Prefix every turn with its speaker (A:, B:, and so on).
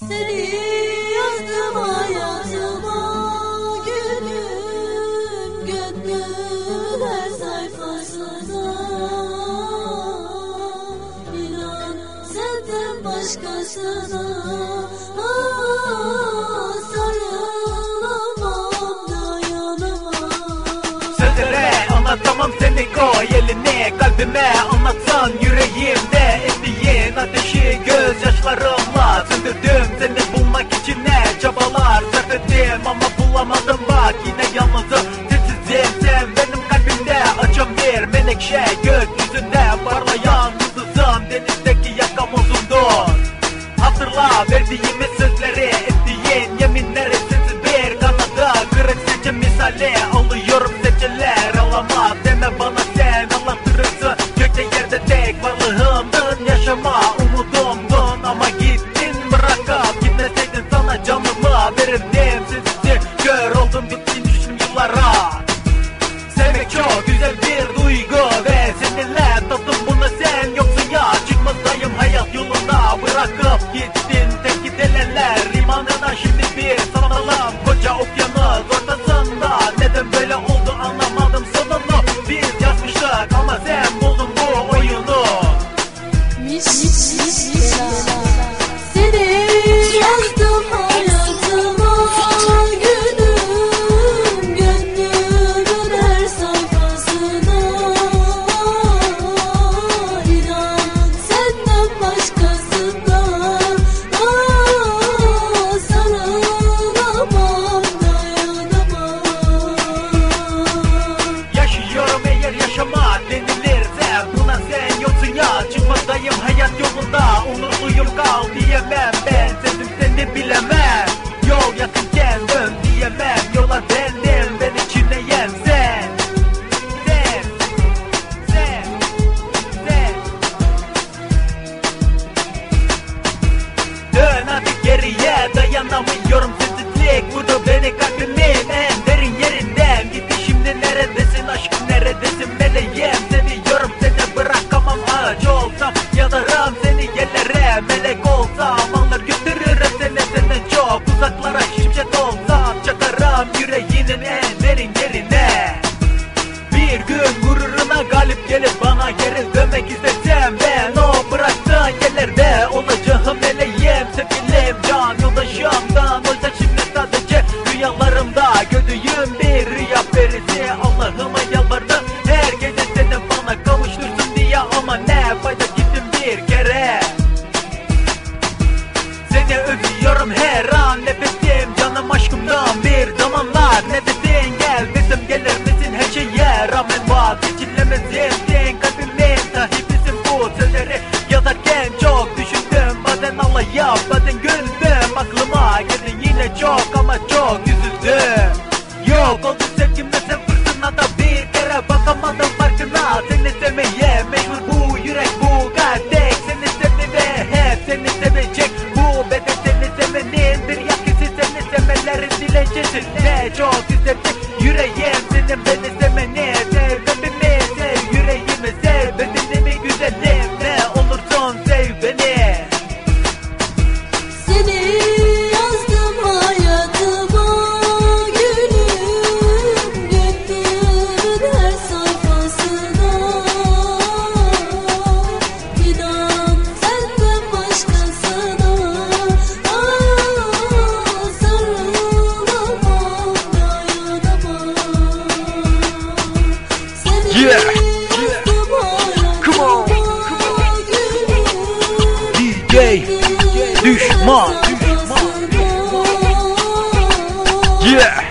A: Seni yazdım hayatıma Gönlüm gönlüm her sayfasında İnan senden başkasına Aa, sarılamam dayanamam
B: Sözlere anlatamam seni koy elini kalbime. Anlatsan yüreğimde ettiğin ateşi gözyaşları Hatırla verdiğimiz sözleri Ettiğin yeminleri sizi bir kanadı Kırık seçim misali alıyorum seçiler Alama deme bana sen anlattırırsın Gökte yerde tek varlığımdın yaşama Umudumdun ama gittin bırakıp Gitmeseydin sana canımı verirdim sizi unusuyo ka o DMF verisi Allah'ıma yalvardım Her gece dedim bana kavuştursun diye Ama ne fayda gittim bir kere. Seni özlüyorum her an Nefesim canım aşkımdan bir zamanlar Nefesin gel bizim gelir misin? Her şeye rağmen Düşman. Düşman. Yeah.